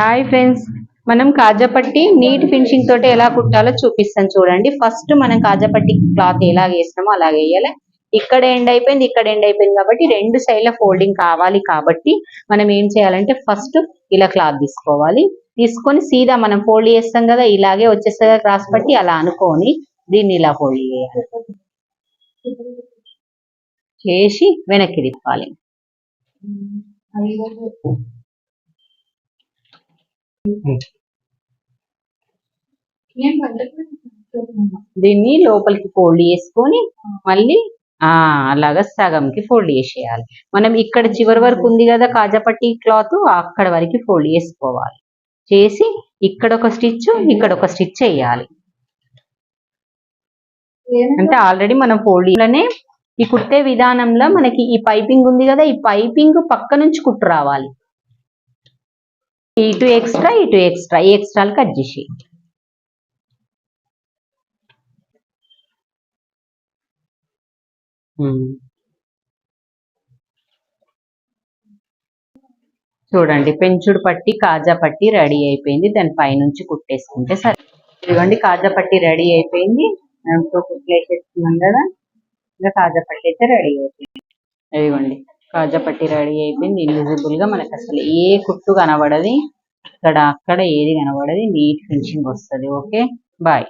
Hi friends మనం కాజాపట్టి neat finishing తోటి ఎలా కుట్టాలో చూపిస్తాను చూడండి. ఫస్ట్ మనం కాజాపట్టి క్లాత్ ఎలా వేసినామో అలాగే వేయాలి. ఇక్కడ ఎండ్ అయిపోయింది ఇక్కడ ఎండ్ అయిపోయింది కాబట్టి రెండు సైడ్ల ఫోల్డింగ్ కావాలి కాబట్టి మనం ఏం చేయాలంటే ఫస్ట్ ఇలా క్లాత్ తీసుకోవాలి. తీసుకొని సీదా మనం ఫోల్డ్ చేస్తాం కదా ఇలాగే వచ్చేస్తుంది క్రాస్ పట్టి అలా అనుకొని దీన్ని ఇలా ఫోల్డ్ చేయాలి. చేసి వెనక్కి తిప్పాలి. దీన్ని లోపలికి ఫోల్డ్ చేసుకొని మళ్ళీ ఆ అలాగా సగంకి ఫోల్డ్ చేసేయాలి. మనం ఇక్కడ చివరి వరకు ఉంది కదా కాజాపట్టి క్లాత్ అక్కడ వరకు ఫోల్డ్ చేసుకోవాలి. చేసి ఇక్కడ ఒక స్టిచ్ ఇక్కడ ఒక స్టిచ్ వేయాలి అంటే ఆల్రెడీ మనం ఫోల్డ్లోనే ఈ కుట్టే విధానంలో మనకి ఈ పైపింగ్ ఉంది కదా ఈ పైపింగ్ పక్క నుంచి కుట్టు రావాలి. ఇటు ఎక్స్ట్రా ఇటు ఎక్స్ట్రా ఈ ఎక్స్ట్రాలు కట్ చేసి. చూడండి పెంచుడు పట్టి కాజా పట్టి రెడీ అయిపోయింది. దాని పైనుంచి కుట్టేసుకుంటే సరే ఇదిగోండి కాజా పట్టి రెడీ అయిపోయింది. కుట్లు వేసేసుకున్నాం కదా. ఇంకా కాజా పట్టి అయితే రెడీ అయిపోయింది. ఇదిగోండి. కాజా పట్టి రెడీ అయిపోయింది. ఇన్విజిబుల్గా మనకు అసలు ఏ కుట్టు కనబడది. ఇక్కడ అక్కడ ఏది కనబడది. నీట్ ఫినిషింగ్ వస్తుంది. Okay bye